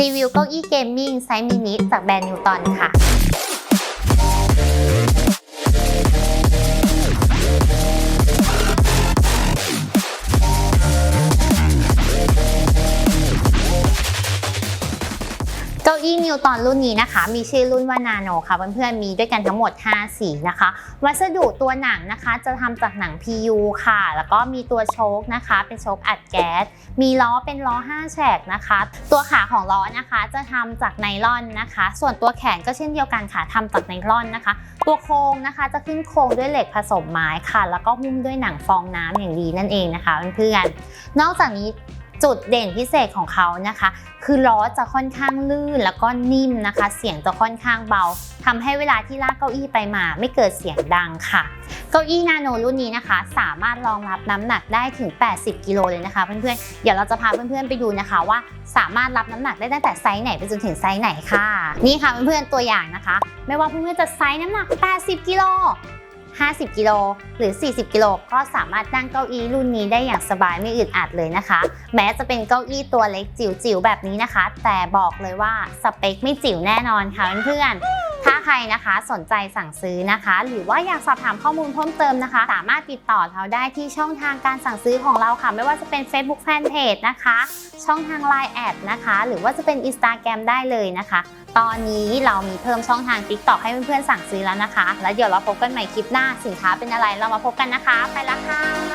รีวิวเก้าอี้เกมมิ่งไซส์มินิจากแบรนด์นิวตันค่ะ อี้นิวตอนรุ่นนี้นะคะ มีชื่อรุ่นว่านาโนค่ะเพื่อนๆมีด้วยกันทั้งหมด 5 สีนะคะ วัสดุตัวหนังนะคะ จะทำจากหนัง PU ค่ะ แล้วก็มีตัวโชคนะคะ เป็นโชคอัดแก๊ส มีล้อเป็นล้อ 5 แฉกนะคะ ตัวขาของล้อนะคะจะทำจากไนลอนนะคะ ส่วนตัวแขนก็เช่นเดียวกันค่ะทำจากไนลอนนะคะ ตัวโครงนะคะจะขึ้นโครงด้วยเหล็กผสมไม้ค่ะ แล้วก็หุ้มด้วยหนังฟองน้ำอย่างดีนั่นเองนะคะเพื่อนๆนอกจากนี้ จุดเด่นพิเศษของเขานะคะ คือล้อจะค่อนข้างลื่นแล้วก็นิ่มนะคะ เสียงจะค่อนข้างเบาทำให้เวลาที่ลากเก้าอี้ไปมา ไม่เกิดเสียงดังค่ะ เก้าอี้นาโนรุ่นนี้นะคะ สามารถรองรับน้ำหนักได้ถึง 80 กิโลเลยนะคะเพื่อนๆ เดี๋ยวเราจะพาเพื่อนๆไปดูนะคะว่าสามารถรับน้ำหนักได้ตั้งแต่ไซส์ไหนไปจนถึงไซส์ไหนค่ะ นี่ค่ะเพื่อนๆตัวอย่างนะคะ ไม่ว่าเพื่อนๆจะไซส์น้ำหนัก 80 กิโล 50 กิโลหรือ 40 กิโลก็สามารถนั่งเก้าอี้รุ่นนี้ได้อย่างสบายไม่อึดอัดเลยนะคะ แม้จะเป็นเก้าอี้ตัวเล็กจิ๋วๆแบบนี้นะคะ แต่บอกเลยว่าสเปคไม่จิ๋วแน่นอนค่ะเพื่อนๆ ครนะคะสนใจสั่งซื้อนะคะ หรือว่าอยากสอบถามข้อมูลเพิ่มเติมนะคะ สามารถติดต่อเราได้ที่ช่องทางการสั่งซื้อของเราค่ะ ไม่ว่าจะเป็น Facebook Fanpage นะคะ ช่องทาง Line แอดนะคะ หรือว่าจะเป็น Instagram ได้เลยนะคะ ตอนนี้เรามีเพิ่มช่องทาง TikTok ให้เพื่อนๆสั่งซื้อแล้วนะคะ แล้วเดี๋ยวเราพบกันใหม่คลิปหน้าสินค้าเป็นอะไรเรามาพบกันนะคะ ไปละค่ะ